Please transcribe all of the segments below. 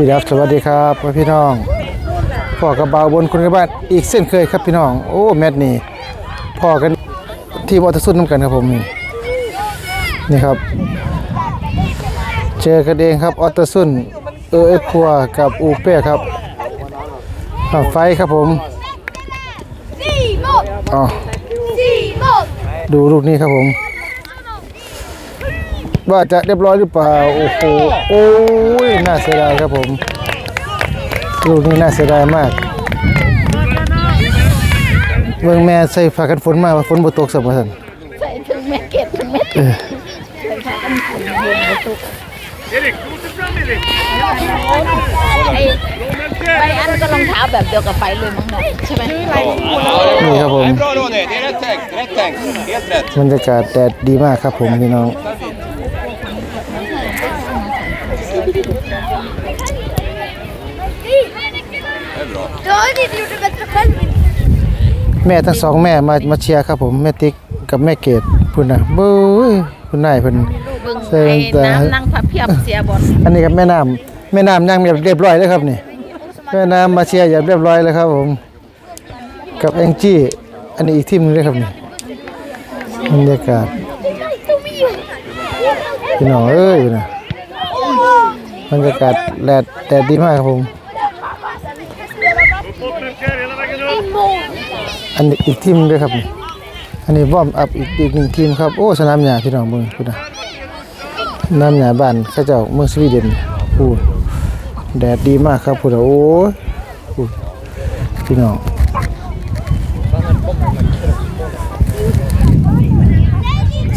พี่ครับสวัสดีครับพี่น้องพ่อกับบ่าวบนคนกับบ้านอีกเส้นเคยครับพี่น้อง โอ้แมตช์นี่พ่อกันที่มอเตอร์สุดน้ำกันครับผมนี่นี่ครับ เจอกันเองครับออตเตอร์ซุนเออเอครัวกับอูเป้ครับอ่าไฟครับผม Simon! อ๋อ Simon! ดูลูกนี้ครับผม ว่าจะเรียบร้อยหรือเปล่า โอ้โห โอ้ย น่าเสียดายครับผม ลูกนี้น่าเสียดายมาก เมืองแม่ใส่ผ้ากันฝนมาว่าฝนบ่ตกสักวันใส่ถึงแม่เก็บถึงแม่เออไอ้ไปอันก็รองเท้าแบบเดียวกับไฟเลยมั้งเนี่ยใช่ไหมนี่ครับผม Bra Ronny, det är rätt tänkt. Rätt tänkt. Helt rätt. บรรยากาศแดดดีมากครับผมพี่น้อง แม่ทั้งสองแม่มามาเชียร์ครับผมแม่ติ๊กกับแม่เกดพุ่นน่ะเบ้ยคุณนายเพิ่นเบิ่งเชิไอ้ญจ้ะน้ำนั่งพับเพียบเสียบอลอันนี้ครับแม่น้ำแม่น้ำย่างเรียบร้อยแล้วครับนี่แม่น้ำมาเชียร์อย่างเรียบร้อยแล้วครับผมกับแองจี้อันนี้อีกทีมหนึงเลยครับนี่บรรยากาศพี่น้องเอ้ยนะ บรรยากาศแดดแดดดีมากครับผม อันนี้อีกทีมด้วยครับ อันนี้วอมอัพอีกอีกหนึ่งทีมครับ โอ้สนามหญ้าพี่น้องเบิ่งพุ่นนะสนามหญ้าบ้านเขาเจ้าเมืองสวีเดนพูดแดดดีมากครับพุ่นะโอ้พูดพี่น้อง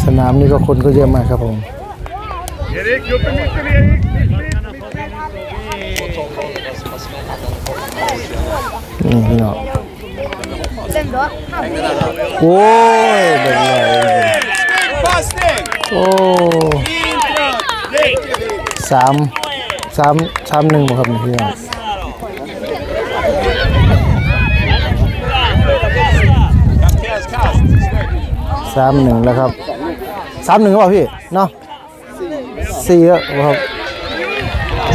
สนามนี้ก็คนก็เยอะมากครับผม นี่พี่น้องโอ้ยเด็กเลยโอ้สามสามสามหนึ่งบ่ครับพี่น้องสามหนึ่งแล้วครับสามหนึ่งหรือเปล่าพี่เนาะสี่แล้วครับ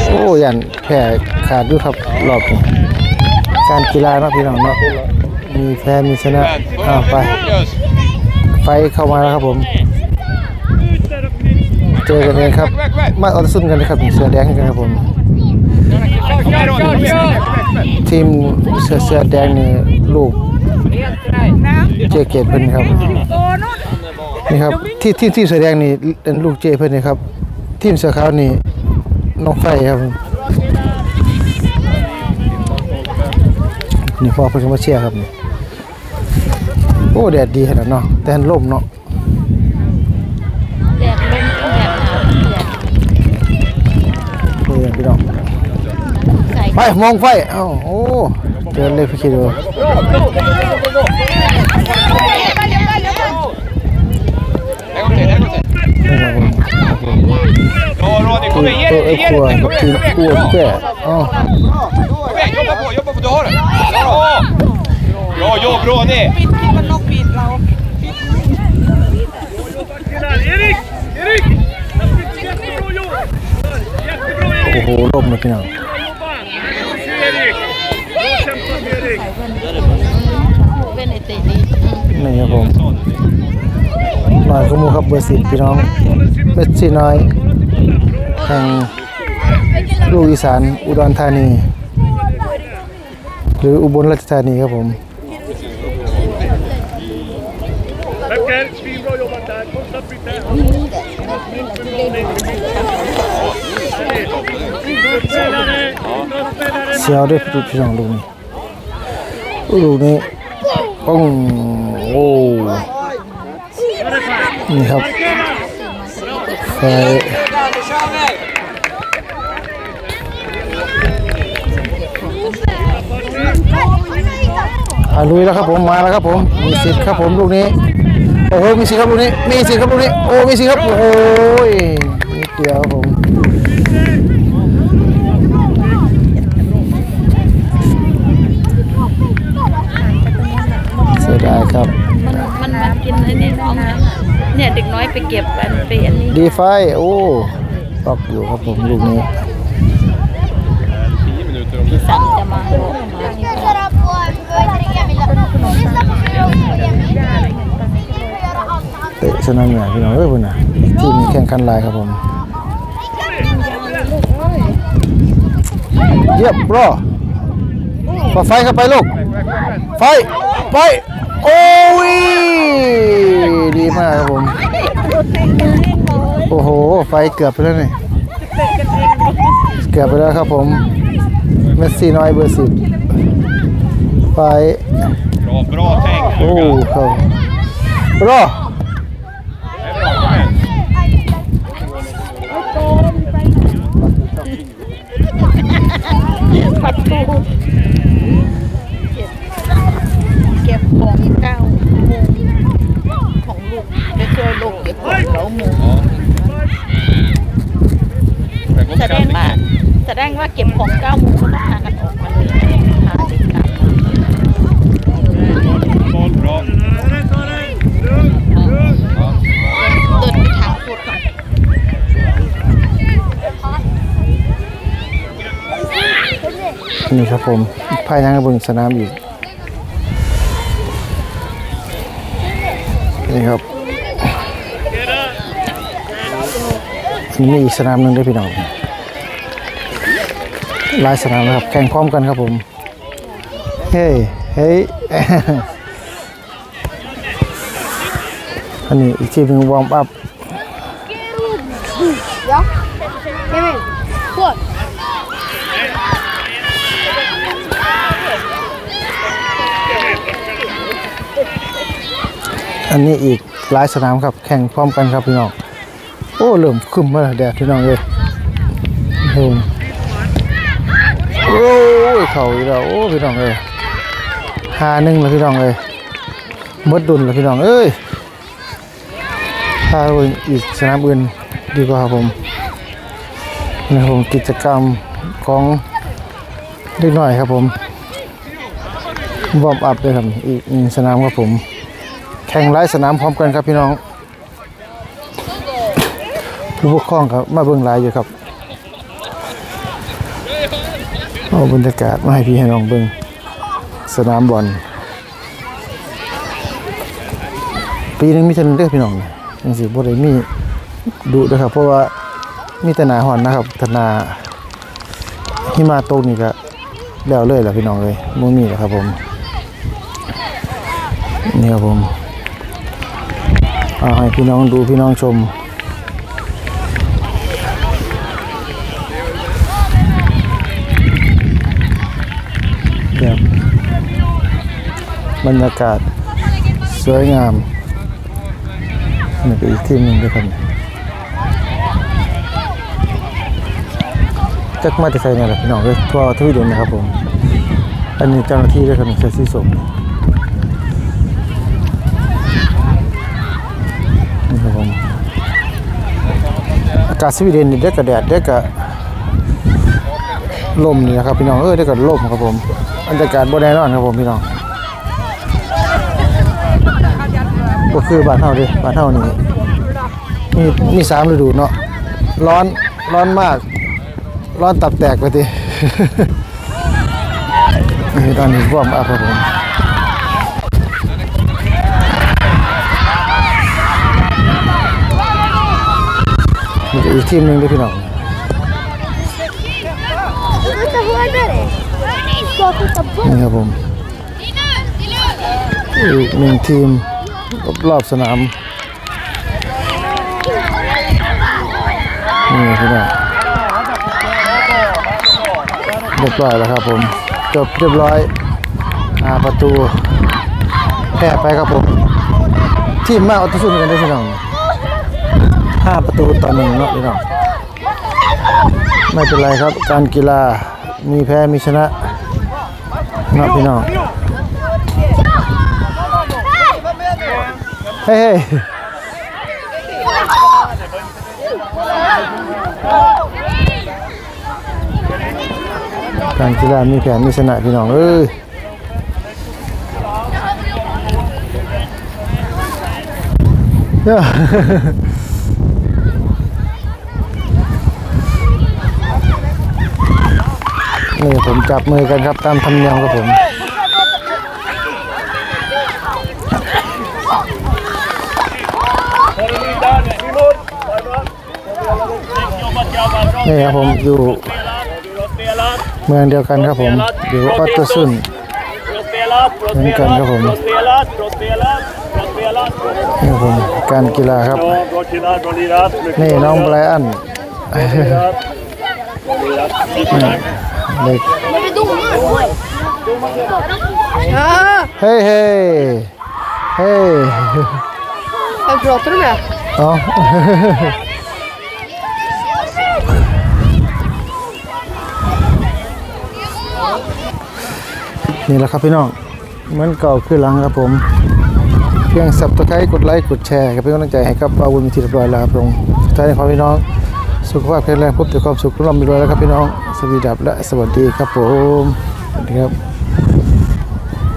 โอ้ยันแพ้ขาดอยู่ครับรอบนี้ การกีฬาเนาะพี่น้องเนาะมีแพ้มีชนะอ้าวไปไฟเข้ามาแล้วครับผม เจอกันเองครับ มาเอาสุนกันเลยครับเสือแดงกันครับผม ทีมเสือเสือแดงนี่ลูกเจเกตเพิ่นครับนี่ครับที่ที่ที่เสือแดงนี่เป็นลูกเจเพิ่นนี่ครับทีมเสือขาวนี่น้องไฟครับ นี่พ่อเพิ่นก็มาเชียร์ครับนี่โอ้แดดดีขนาดเนาะแต่ลมเนาะแดดลมแดดหนาวแดดนี่พี่น้องใส่ไปมองไฟเอ้าโอ้เดินเลยพี่คิดดู En gång till, en gång till. นี่ครับผมครับผม Bra Ronny, ที kom igen! เออ Erik, ครัว Erik, กับ kom igen, kom igen! อ๋อ Kom igen, jobba på, jobba på, du har det! Bra! Bra jobb Ronny! Där, Erik! Erik! Jättebra gjort! Jättebra โอ้ Erik! โหลมเลยพี่น้อง Jobba! Erik! Bra kämpat Erik! เป็นไอเตะนี่นี่ครับผมหน่อยขโมูครับเบอร์สิบพี่น้องเม็ดซี่น้อย แห่งลูกอีสานอุดรธานี หรืออุบลราชธานีครับผม Tackar! Svinbra jobbat där! Fortsätt mitt där! Spelare! Spelare! เชียวด้วยพี่น้องลูกนี้ลูกนี้ป้องโอ้นี่ครับไฟ อ่าลุยแล้วครับผมมาแล้วครับผมมีสิทธิ์ครับผมลูกนี้โอ้โหมีสิทธิ์ครับลูกนี้มีสิทธิ์ครับลูกนี้โอ้มีสิทธิ์ครับโอ้ยนิดเดียวครับผมเสียดายครับมันมันกินไอ้นี่ของเนี่ยเด็กน้อยไปเก็บอันไปอันนี้ดีไฟโอ้ตอกอยู่ครับผมลูกนี้ส นามหญ้าพี่น้องเอ้ยพุ่นน่ะทีมแข่งขันหลายครับผมเยี่ยมรอปาไฟเข้าไปลูกไฟไฟโอ้ยดีมากครับผมโอ้โหไฟเกือบไปแล้วนี่เกือบไปแล้วครับผมเมสซี่น้อยเบอร์สิบไฟ Bra, bra tänk โอ้ Lukas. ครับรอ Det är bra, kom igen. ปัดทูเก็บของเก้าโมงของลูกไปช่วยลูกเก็บของเก้าโมงแสดงว่าแสดงว่าเก็บของเก้าโมงก็ต้องพากันออกมาเลยพาเด็กกลับ Boll, bra. Ja. เดินไปทางพุทธก่อน นี่ครับผมภายในกระเบื้องสนามอีก นี่ครับนนี้มีอีกสนามหนึ่งได้พี่น้องหลายสนามนะครับ แข่งพร้อมกันครับผม เฮ้ยเฮ้ยอันนี้อีกทีหนึ่งวอร์มอัพ อันนี้อีกหลายสนามครับ แข่งพร้อมกันครับพี่น้อง โอ้เริ่มขึ้นมาแล้วแดดพี่น้องเลยเฮ้ยโอ้ยเข่าอีกแล้วโอ้พี่น้องเลยหาหนึ่งแล้วพี่น้องเลยมดดุลแล้วพี่น้องเอ้ยพาไปอีกสนามอื่นดีกว่าครับผมนี่ครับผมกิจกรรมของเล็กน้อยครับผมวอมอัพเลยครับอีกสนามครับผม แข่งหลายสนามพร้อมกันครับพี่น้องผู้ปกครองครับมาเบิ่งหลายอยู่ครับเอาบรรยากาศมาให้พี่ให้น้องเบิ่งสนามบอลปีนึงมีเท่านึงเด้อพี่น้องจังสิบ่ได้มีดุด้อครับ เพราะว่ามีแต่หนาฮ้อนนะครับถ้าหนาหิมะตกนี่ก็แล้วเลยแหละพี่น้องเอ้ยบ่มีแล้วครับผมนี่ครับผม เอาให้พี่น้องดูพี่น้องชม เดี๋ยวบรรยากาศสวยงามนี่ก็นอีกทีมหนึ่งด้วยครับจักมาที่ใส่เนี่ยแหละพี่น้องเลยทั่วทวีเดนนะครับผม อันนี้เจ้าหน้าที่ด้วยครับใส่สีส้ม นี่ครับผมอากาศสวีเดนนี่เด็กกับแดดเด็กกับลมนี่นะครับพี่น้องเออเด็กกับลมครับผมบรรยากาศบ่แน่นอนครับผมพี่น้องก็คือบ้านเฮาเดิบ้านเฮานี่มีมีสามฤดูเนาะร้อนร้อนมาก ร้อนตับแตกไปทีนี่ตอนนี้ว่อมอัพครับผม นี่ก็อีกทีมหนึ่งด้วยพี่น้องนี่ครับผมอีกหนึ่งทีมรอบสนามนี่พี่น้องเรียบร้อยแล้วครับผมจบเรียบร้อยอาประตูแพ้ไปครับผม ทีมมากอาตัวสู้กันด้วยพี่น้อง ห้าประตูต่อหนึ่งเนาะพี่น้องไม่เป็นไรครับ การกีฬามีแพ้มีชนะเนาะพี่น้องเฮ้ยการกีฬามีแผนมีชนะพี่น้องเอ้ยเด้ นี่ผมจับมือกันครับตามธรรมเนียมครับผมนี่ครับผมอยู่เมืองเดียวกันครับผมอยู่ปัตตุสุนเหมือนกันครับผมนี่ผมการกีฬาครับ นี่น้องไบรอัน เด็กเออเฮ้ยเฮ้ยเฮ้ย Vad pratar du med? เอ๋อนี่แหละครับพี่น้องเหมือนเก่าคือหลังครับผม เพียงสับตะไคร้กดไลค์กดแชร์ก็เป็นกำลังใจให้กับอาวุธมีทีเรียบร้อยแล้วครับผมสุดท้ายนี้ขอให้พี่น้อง สุขภาพแข็งแรงพบแต่ความสุขร่ำรวยแล้วครับพี่น้อง สวีดับและสวัสดีครับผม สวัสดีครับ